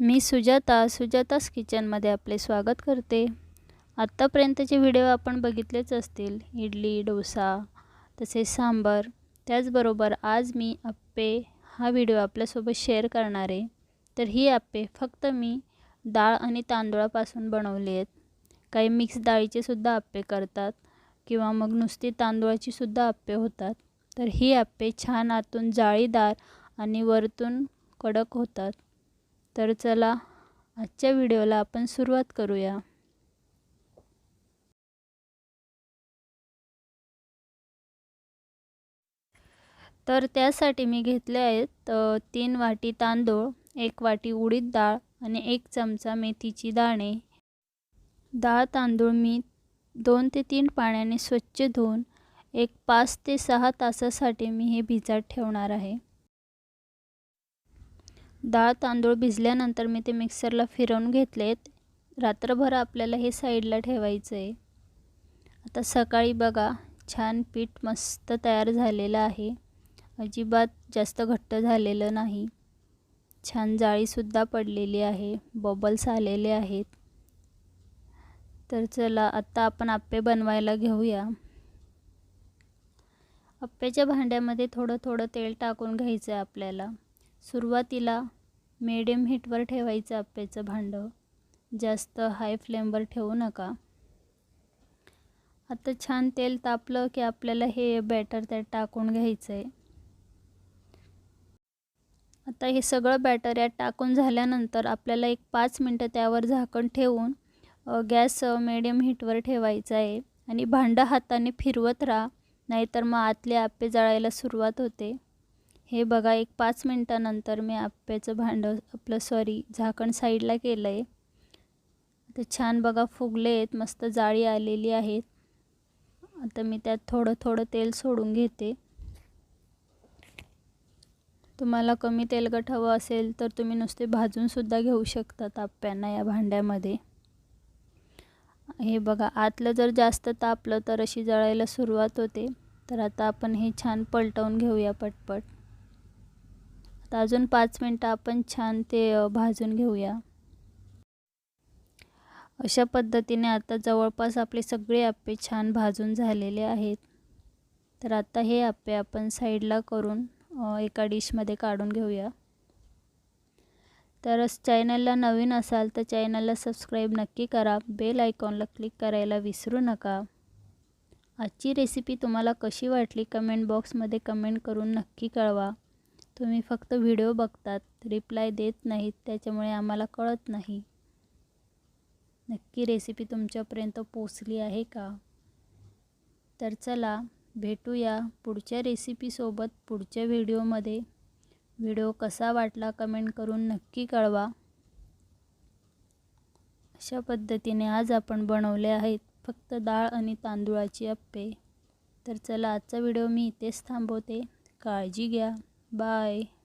मी सुजाता सुजातास किचनमध्ये आपले स्वागत करते. आत्तापर्यंतचे व्हिडिओ आपण बघितलेच असतील. इडली डोसा तसेच सांबर. त्याचबरोबर आज मी आप्पे हा व्हिडिओ आपल्यासोबत शेअर करणार आहे. तर ही आप्पे फक्त मी डाळ आणि तांदूळापासून बनवली आहेत. काही मिक्स डाळीचे सुद्धा आप्पे करतात किंवा मग नुसती तांदूळाची सुद्धा आप्पे होतात. तर ही आप्पे छान आतून जाळीदार आणि वरतून कडक होतात. तर चला आजच्या व्हिडिओला आपण सुरुवात करूया. तर त्यासाठी मी घेतले आहेत तीन वाटी तांदूळ एक वाटी उडीद डाळ आणि एक चमचा मेथीची दाणे. डाळ तांदूळ मी दोन ते तीन पाण्याने स्वच्छ धुवून एक पाच ते सहा तासासाठी मी हे भिजत ठेवणार आहे. डाळ तांदूळ भिजल्यानंतर मी ते मिक्सरला फिरवून घेतलेत. रात्रभर आपल्याला हे साईडला ठेवायचं आहे आता सकाळी बघा छान पीठ मस्त तयार झालेलं आहे. अजिबात जास्त घट्ट झालेलं नाही. छान जाळीसुद्धा पडलेली आहे बबल्स आलेले आहेत. तर चला आत्ता आपण आप्पे बनवायला घेऊया. आप्प्याच्या भांड्यामध्ये थोडं थोडं तेल टाकून घ्यायचं आहे आपल्याला. सुरुवातीला मिडियम हीटवर ठेवायचं आप्याचं भांडं. जास्त हाय फ्लेमवर ठेवू नका. आता छान तेल तापलं की आपल्याला हे बॅटर त्यात टाकून घ्यायचं आहे आता हे सगळं बॅटर यात टाकून झाल्यानंतर आपल्याला एक पाच मिनटं त्यावर झाकण ठेवून गॅस मिडियम हीटवर ठेवायचा आहे. आणि भांडं हाताने फिरवत राहा नाहीतर मग आतले आप्पे जळायला सुरुवात होते. हे बघा एक पाच मिनटानंतर मी आप्याचं भांडं आपलं सॉरी झाकण साईडला केलं आहे आता छान बघा फुगले आहेत मस्त जाळी आलेली आहेत आता मी त्यात थोडं थोडं तेल सोडून घेते. तुम्हाला कमी तेलकट हवं असेल तर तुम्ही नुसते भाजूनसुद्धा घेऊ शकता आप्प्यांना या भांड्यामध्ये. हे बघा आतलं जर जास्त तापलं तर अशी जळायला सुरुवात होते. तर आता आपण हे छान पलटवून घेऊया पटपट. तर अजून पाच मिनटं आपण छान ते भाजून घेऊया. अशा पद्धतीने आता जवळपास आपले सगळे आप्पे छान भाजून झालेले आहेत. तर आता हे आप्पे आपण साईडला करून एका डिशमध्ये काढून घेऊया. तर चॅनलला नवीन असाल तर चॅनलला सबस्क्राईब नक्की करा. बेल आयकॉनला क्लिक करायला विसरू नका. आजची रेसिपी तुम्हाला कशी वाटली? कमेंट बॉक्समध्ये कमेंट करून नक्की कळवा. तुम्ही फक्त व्हिडिओ बघतात रिप्लाय देत नाहीत त्याच्यामुळे आम्हाला कळत नाही. नक्की रेसिपी तुमच्यापर्यंत पोचली आहे का? तर चला भेटूया पुढच्या रेसिपीसोबत पुढच्या व्हिडिओमध्ये. व्हिडिओ कसा वाटला कमेंट करून नक्की कळवा. अशा पद्धतीने आज आपण बनवले आहेत फक्त डाळ आणि तांदूळाची अप्पे. तर चला आजचा व्हिडिओ मी इथेच थांबवते. काळजी घ्या. Bye.